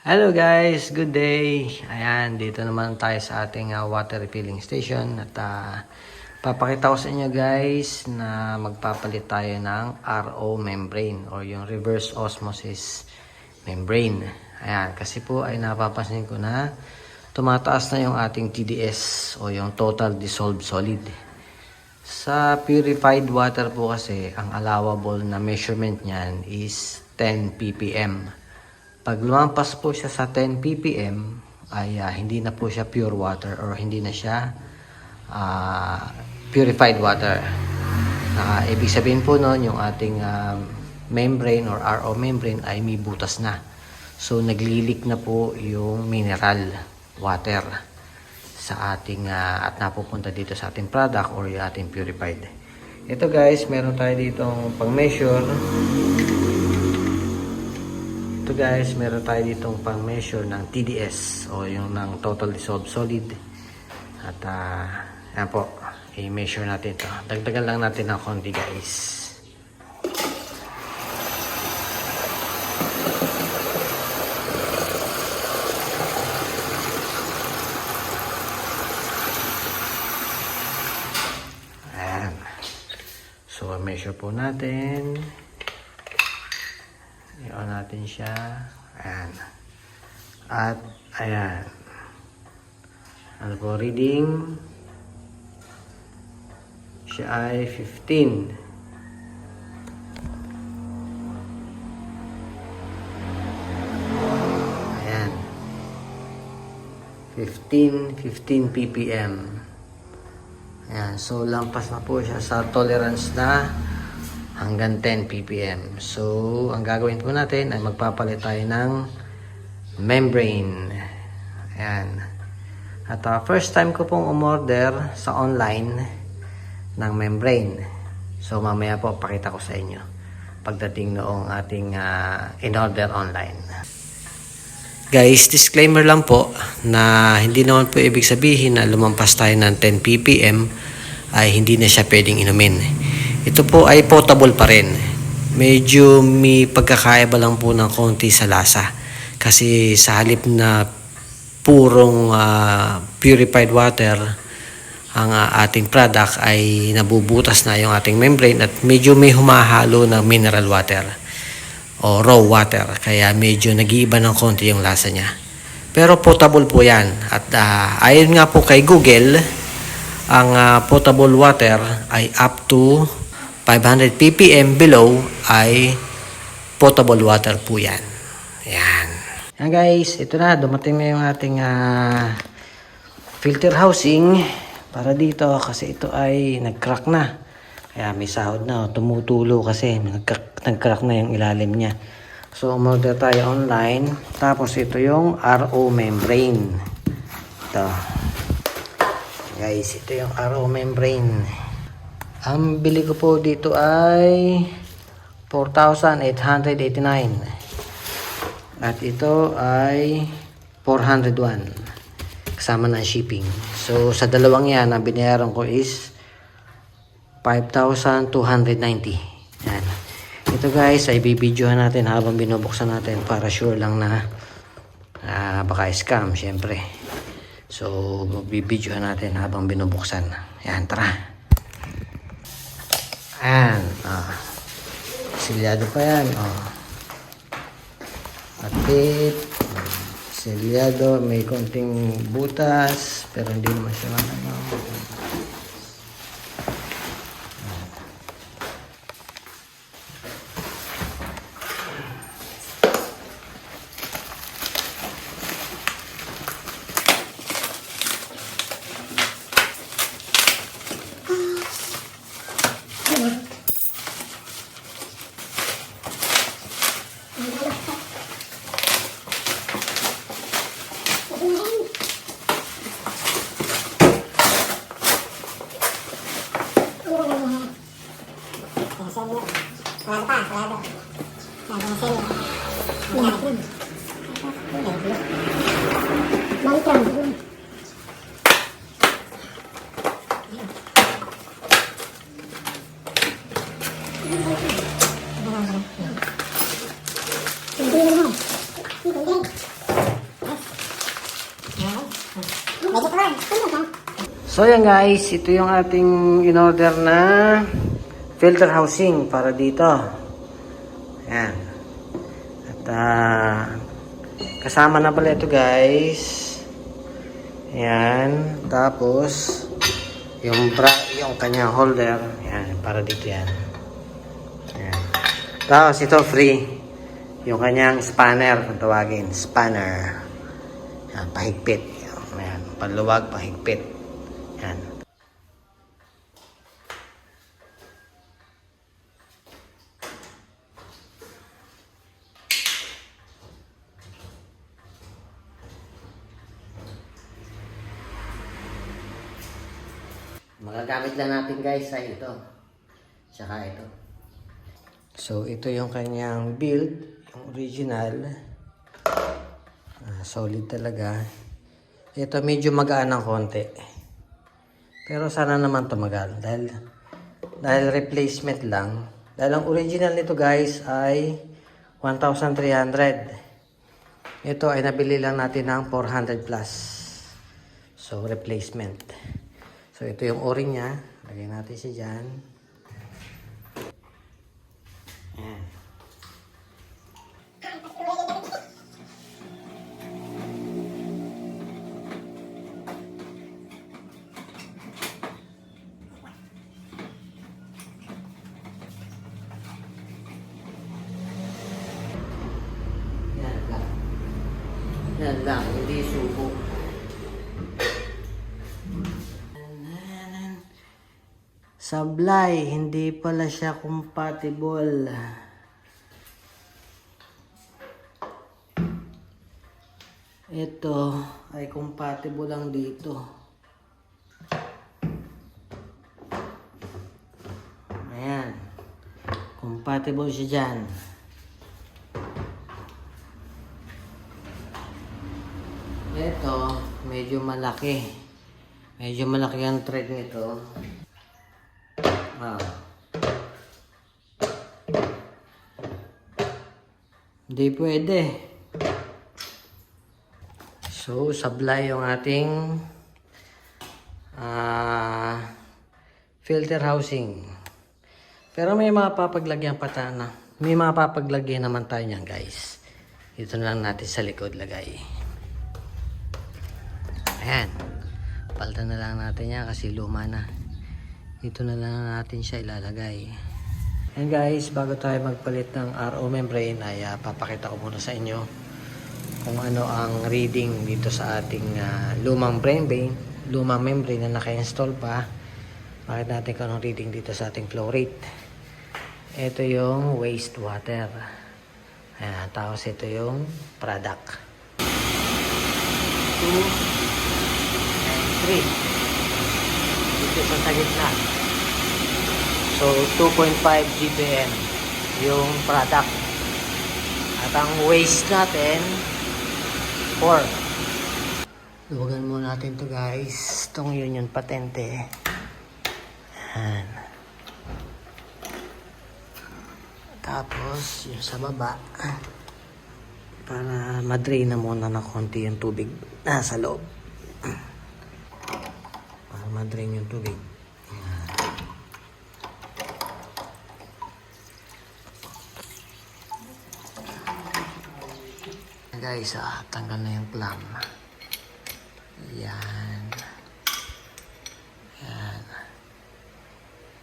Hello guys, good day. Ayan, dito naman tayo sa ating ah, water refilling station at ah, papakita ko sa inyo guys na magpapalit tayo ng RO membrane or yung reverse osmosis membrane. Ayan, kasi po ay napapansin ko na tumataas na yung ating TDS o yung total dissolved solid. Sa purified water po kasi, ang allowable na measurement niyan is 10 ppm. Pag lumampas po siya sa 10 ppm, ay ah, hindi na po siya pure water or hindi na siya ah, purified water. Ah, ibig sabihin po noon, yung ating ah, membrane or RO membrane ay may butas na. So, naglilik na po yung mineral water sa ating ah, at napupunta dito sa ating product or yung ating purified. Ito guys, meron tayo ditong pang-measure. Ito guys, meron tayo ditong pang-measure ng TDS o yung ng total dissolved solid. At ah, yan po, i-measure natin ito. Dagdagan lang natin ng konti guys. Ayan. So, measure po natin. I-on natin siya. Ayan. At, ayan. Ano po, reading. Siya ay 15. Ayan. 15, 15 ppm. Ayan, so lampas na po siya sa tolerance na hanggang 10 ppm. So, ang gagawin po natin ay magpapalit tayo ng membrane. Ayan. At uh, first time ko pong umorder sa online ng membrane. So, mamaya po pakita ko sa inyo pagdating noong ating uh, in-order online. Guys, disclaimer lang po na hindi naman po ibig sabihin na lumampas tayo ng 10 ppm ay hindi na siya pwedeng inumin. Ito po ay potable pa rin. Medyo may pagkakaiba lang po ng konti sa lasa. Kasi sa halip na purong ah, purified water ang ah, ating product ay nabubutas na yung ating membrane at medyo may humahalo na mineral water o raw water kaya medyo nag-iiba ng konti yung lasa niya. Pero potable po yan at ah, ayon nga po kay Google ang ah, potable water ay up to 500 ppm below ay potable water po yan. Yan. Yan guys, ito na dumating na yung ating ah, filter housing para dito kasi ito ay nag-crack na. Kaya may sahod na, tumutulo kasi nag-crack na yung ilalim niya. So, umorder tayo online. Tapos ito yung RO membrane. Ito. Guys, ito yung RO membrane. Ang bili ko po dito ay 4,889. At ito ay 401 kasama ng shipping. So sa dalawang yan, ang binayaran ko is 5,290. Yan. Ito guys, ay bibidyohan natin habang binubuksan natin para sure lang na ah, baka scam, syempre. So, bibidyohan natin habang binubuksan. Yan, tara. Ayan. Ah. Silyado pa yan. Oh. Atip. Silyado. May konting butas. Pero hindi naman siya ano. Wala pa, wala pa. Sabi ng sa'yo. Minapin. Balikan. Hindi naman. Hindi naman. Medyo tuwan. Tingnan lang. So yan guys, ito yung ating in-order na filter housing para dito. Yan. At ah, kasama na pala ito guys. Yan. Tapos yung bra, yung kanyang holder. Yan, para dito. Yan. Tapos ito free. Yung kanyang spanner, kung tawagin. Spanner. Yan, pahigpit. Yan, panluwag, pahigpit. Yan. Magagamit lang natin guys sa ito. Tsaka ito. So ito yung kanyang build, yung original. Ah, solid talaga. Ito medyo magaan ng konti. Pero sana naman tumagal dahil dahil replacement lang. Dahil ang original nito guys ay 1,300. Ito ay nabili lang natin ng 400 plus. So replacement. So ito yung ori niya. Lagay natin siya dyan. Ayan. Sablay, hindi pala siya compatible. Ito ay compatible lang dito. Ayan. Compatible siya dyan. Ito, medyo malaki. Medyo malaki ang thread nito. Ah. Hindi pwede. So, sablay yung ating ah filter housing. Pero may mga papaglagyan pa tayo na. May mga papaglagyan naman tayo niyan, guys. Ito na lang natin sa likod lagay. Ayan. Palta na lang natin yan kasi luma na. Dito na lang natin siya ilalagay. And guys, bago tayo magpalit ng RO membrane ay ah, papakita ko muna sa inyo kung ano ang reading dito sa ating ah, lumang membrane, lumang membrane na naka-install pa. Bakit natin kung anong reading dito sa ating flow rate. Ito yung wastewater. Ayan, tapos ito yung product. 2 and 3. Dito sa gitna. So, 2.5 GPM yung product. At ang waste natin, 4. Luwagan muna natin to guys. Itong yun yung patente. Yan. Tapos, yung sa baba, para madrain na muna ng konti yung tubig nasa loob. Para madrain yung tubig. guys, ah, tanggal na yung plum. Yan. Yan.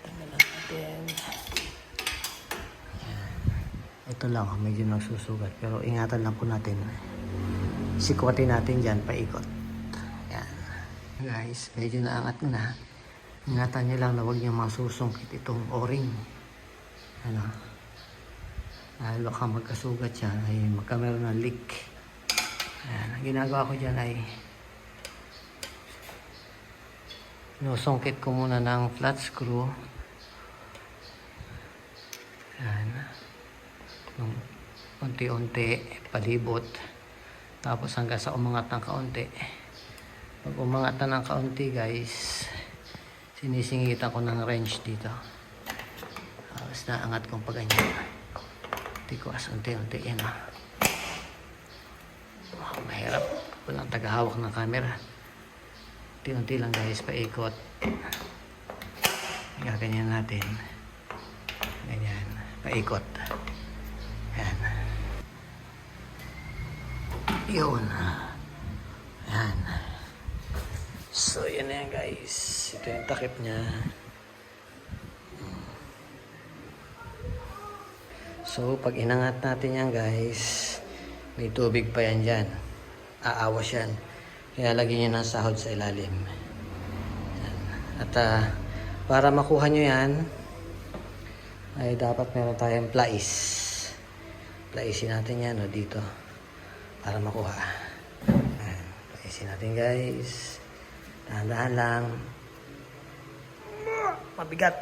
Tanggal na natin. Yan. Ito lang, ah, medyo nagsusugat. Pero ingatan lang po natin. Sikwatin natin dyan, paikot. Yan. Guys, medyo naangat na. Ingatan nyo lang na huwag nyo masusungkit itong o-ring. Ano? Dahil baka magkasugat siya, ay magkameron ng leak. Ayan, ang ginagawa ko dyan ay sinusungkit ko muna ng flat screw. Ayan. Yung unti-unti, palibot. Tapos hanggang sa umangat ng kaunti. Pag umangat na ng kaunti guys, sinisingitan ko ng wrench dito. Tapos naangat kong pa ganyan. Tikuas, unti-unti yan ah. Wow, mahirap. Walang tagahawak ng camera. Unti-unti lang guys, paikot. Gaganyan natin. Ganyan. Paikot. Yan. Yun. Yan. So, yun na yan guys. Ito yung takip niya. So, pag inangat natin yan guys, may tubig pa yan dyan. Aawas yan. Kaya lagyan nyo ng sahod sa ilalim. Yan. At ah, para makuha nyo yan, ay dapat meron tayong plais. Plaisin natin yan o dito. Para makuha. Yan. Plaisin natin guys. Dahan-dahan lang. Mabigat.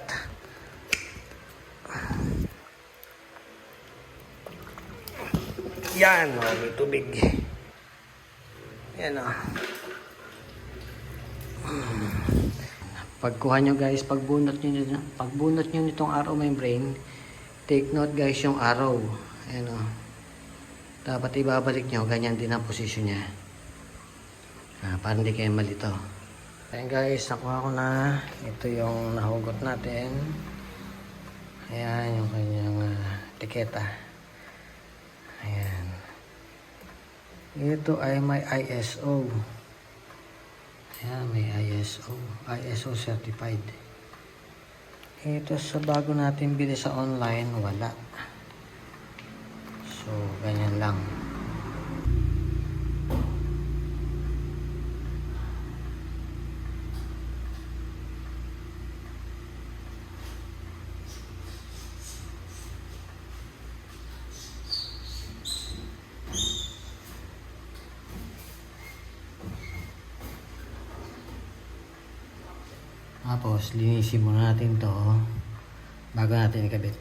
Yan, oh, may tubig. Yan, oh. Pagkuha nyo guys, pagbunot nyo nito, pagbunot nyo nitong arrow membrane, take note guys yung arrow. Ayan o. Dapat ibabalik nyo, ganyan din ang posisyon niya. Ah, para hindi kayo malito. Ayan guys, nakuha ko na. Ito yung nahugot natin. Ayan yung kanyang ah, tiketa. Ayan. Ito ay may ISO. Ayan, may ISO. ISO certified. Ito sa bago natin bili sa online, wala. So, ganyan lang. Tapos, linisin muna natin to bago natin ikabit.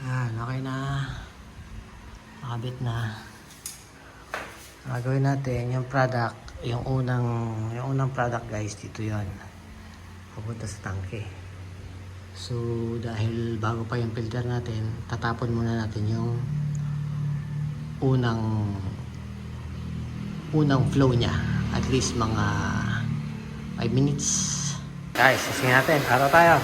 Yan, okay na. Nakabit na. Gagawin natin yung product, yung unang, yung unang product guys, dito yon Pupunta sa tangke. So, dahil bago pa yung filter natin, tatapon muna natin yung unang unang flow niya. At least mga 5 minutes. Guys, sasingin natin. Araw tayo.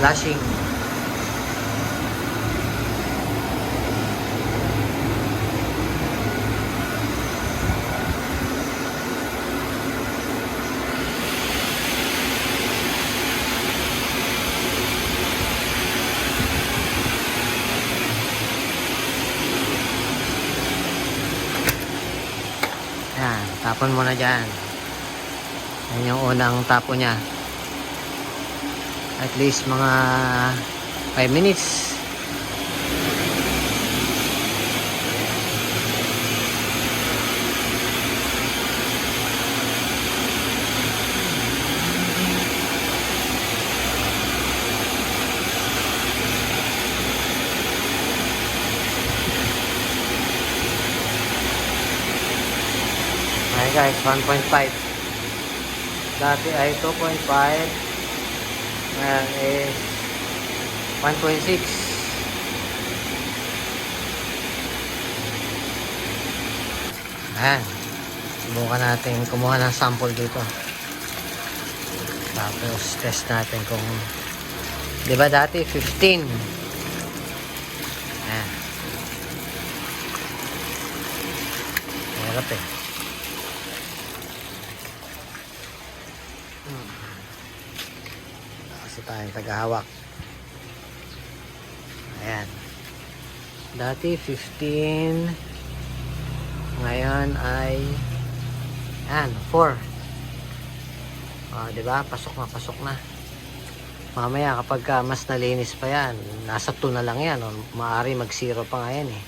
Flashing. Yan, tapon mo na dyan. Yan yung unang tapo niya at least mga 5 minutes. Guys, 1.5 dati ay 2.5 Ngayon is 1.6. Ayan. Subukan natin kumuha ng sample dito. Tapos test natin kung di ba dati 15. Ayan. Hirap eh. Kasi tayong tagahawak. Ayan. Dati 15. Ngayon ay ayan, 4. Ah, 'di ba? Pasok na, pasok na. Mamaya kapag ka mas nalinis pa yan, nasa 2 na lang yan. O, maaari mag-zero pa nga yan eh.